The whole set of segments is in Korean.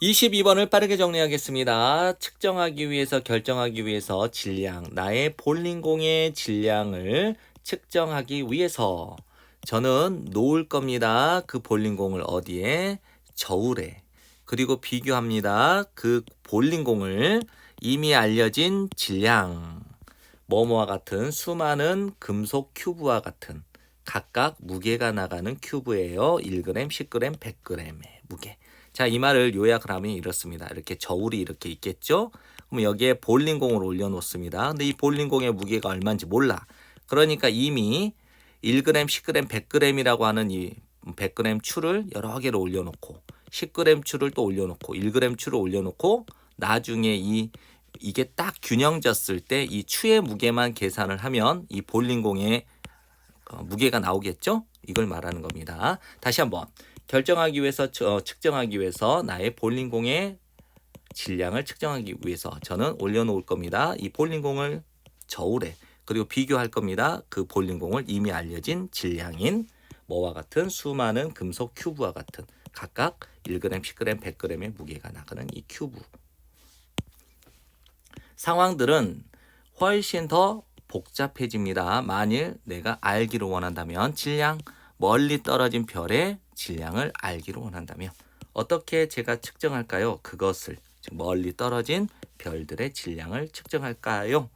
22번을 빠르게 정리하겠습니다. 측정하기 위해서 결정하기 위해서 질량, 나의 볼링공의 질량을 측정하기 위해서 저는 놓을 겁니다. 그 볼링공을 어디에? 저울에. 그리고 비교합니다. 그 볼링공을 이미 알려진 질량, 뭐뭐와 같은 수많은 금속 큐브와 같은 각각 무게가 나가는 큐브예요. 1g, 10g, 100g의 무게. 자, 이 말을 요약을 하면 이렇습니다. 이렇게 저울이 이렇게 있겠죠? 그럼 여기에 볼링공을 올려놓습니다. 근데 이 볼링공의 무게가 얼마인지 몰라. 그러니까 이미 1g, 10g, 100g이라고 하는 이 100g 추를 여러 개를 올려놓고 10g 추를 또 올려놓고 1g 추를 올려놓고 나중에 이 이게 딱 균형졌을 때 이 추의 무게만 계산을 하면 이 볼링공의 어, 무게가 나오겠죠? 이걸 말하는 겁니다. 다시 한번 결정하기 위해서 어, 측정하기 위해서 나의 볼링공의 질량을 측정하기 위해서 저는 올려놓을 겁니다. 이 볼링공을 저울에 그리고 비교할 겁니다. 그 볼링공을 이미 알려진 질량인 뭐와 같은 수많은 금속 큐브와 같은 각각 1g, 10g, 100g의 무게가 나가는 이 큐브 상황들은 훨씬 더 복잡해집니다. 만일 내가 알기를 원한다면 질량 멀리 떨어진 별의 질량을 알기를 원한다면 어떻게 제가 측정할까요? 그것을 즉 멀리 떨어진 별들의 질량을 측정할까요?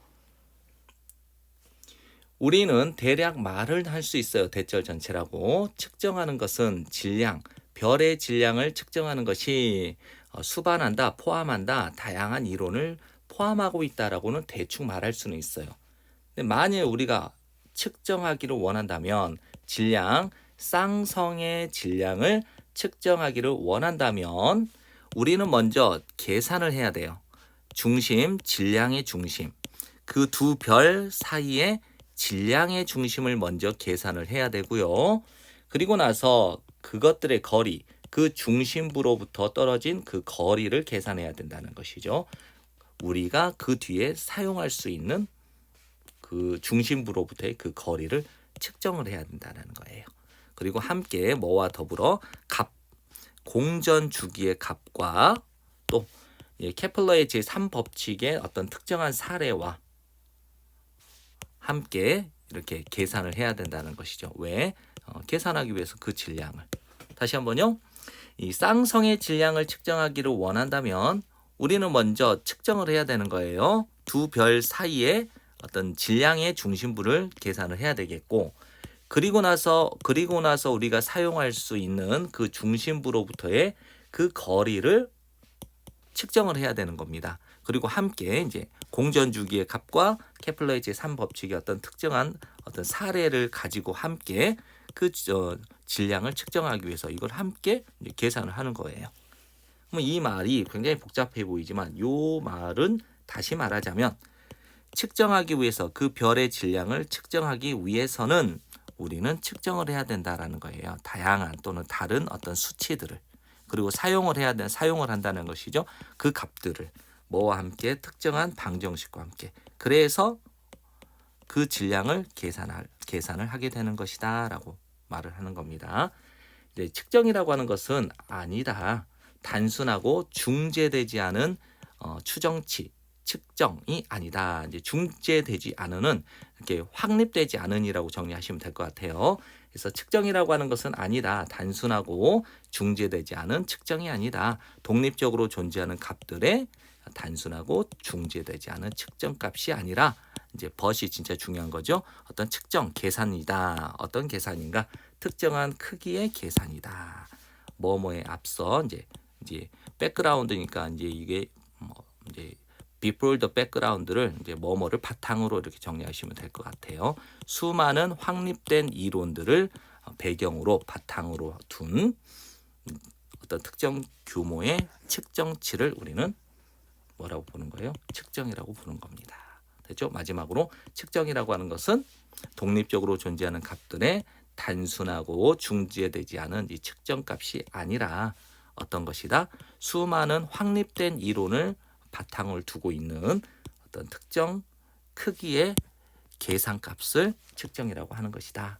우리는 대략 말을 할 수 있어요. 대절 전체라고 측정하는 것은 질량, 별의 질량을 측정하는 것이 어, 수반한다, 포함한다, 다양한 이론을 포함하고 있다라고는 대충 말할 수는 있어요. 만일 우리가 측정하기를 원한다면 질량, 쌍성의 질량을 측정하기를 원한다면 우리는 먼저 계산을 해야 돼요. 중심, 질량의 중심. 그 두 별 사이에 질량의 중심을 먼저 계산을 해야 되고요. 그리고 나서 그것들의 거리, 그 중심부로부터 떨어진 그 거리를 계산해야 된다는 것이죠. 우리가 그 뒤에 사용할 수 있는 그 중심부로부터의 그 거리를 측정을 해야 된다는 거예요. 그리고 함께 뭐와 더불어 값 공전 주기의 값과 또 케플러의 제3법칙의 어떤 특정한 사례와 함께 이렇게 계산을 해야 된다는 것이죠. 왜? 어, 계산하기 위해서 그 질량을 다시 한번요. 이 쌍성의 질량을 측정하기를 원한다면 우리는 먼저 측정을 해야 되는 거예요. 두 별 사이에 어떤 질량의 중심부를 계산을 해야 되겠고 그리고 나서 그리고 나서 우리가 사용할 수 있는 그 중심부로부터의 그 거리를 측정을 해야 되는 겁니다. 그리고 함께 이제 공전 주기의 값과 케플러의 제3 법칙의 어떤 특정한 어떤 사례를 가지고 함께 그 어, 질량을 측정하기 위해서 이걸 함께 계산을 하는 거예요. 이 말이 굉장히 복잡해 보이지만 이 말은 다시 말하자면 측정하기 위해서 그 별의 질량을 측정하기 위해서는 우리는 측정을 해야 된다라는 거예요. 다양한 또는 다른 어떤 수치들을 그리고 사용을 해야 되는 사용을 한다는 것이죠. 그 값들을 뭐와 함께 특정한 방정식과 함께 그래서 그 질량을 계산할 계산을 하게 되는 것이다라고 말을 하는 겁니다. 이제 측정이라고 하는 것은 아니다. 단순하고 중재되지 않은 어, 추정치 측정이 아니다. 이제 중재되지 않은은 이렇게 확립되지 않은이라고 정리하시면 될 것 같아요. 그래서 측정이라고 하는 것은 아니다. 단순하고 중재되지 않은 측정이 아니다. 독립적으로 존재하는 값들의 단순하고 중재되지 않은 측정 값이 아니라 이제 벗이 진짜 중요한 거죠. 어떤 측정 계산이다. 어떤 계산인가? 특정한 크기의 계산이다. 뭐뭐에 앞서 이제 이제 백그라운드니까 이제 이게 뭐 이제 before the background를 이제 뭐뭐를 바탕으로 이렇게 정리하시면 될 것 같아요. 수많은 확립된 이론들을 배경으로 바탕으로 둔 어떤 특정 규모의 측정치를 우리는 뭐라고 보는 거예요? 측정이라고 부르는 겁니다. 됐죠? 마지막으로 측정이라고 하는 것은 독립적으로 존재하는 값들의 단순하고 중지되지 않은 이 측정값이 아니라 어떤 것이다? 수많은 확립된 이론을 바탕을 두고 있는 어떤 특정 크기의 계산값을 측정이라고 하는 것이다.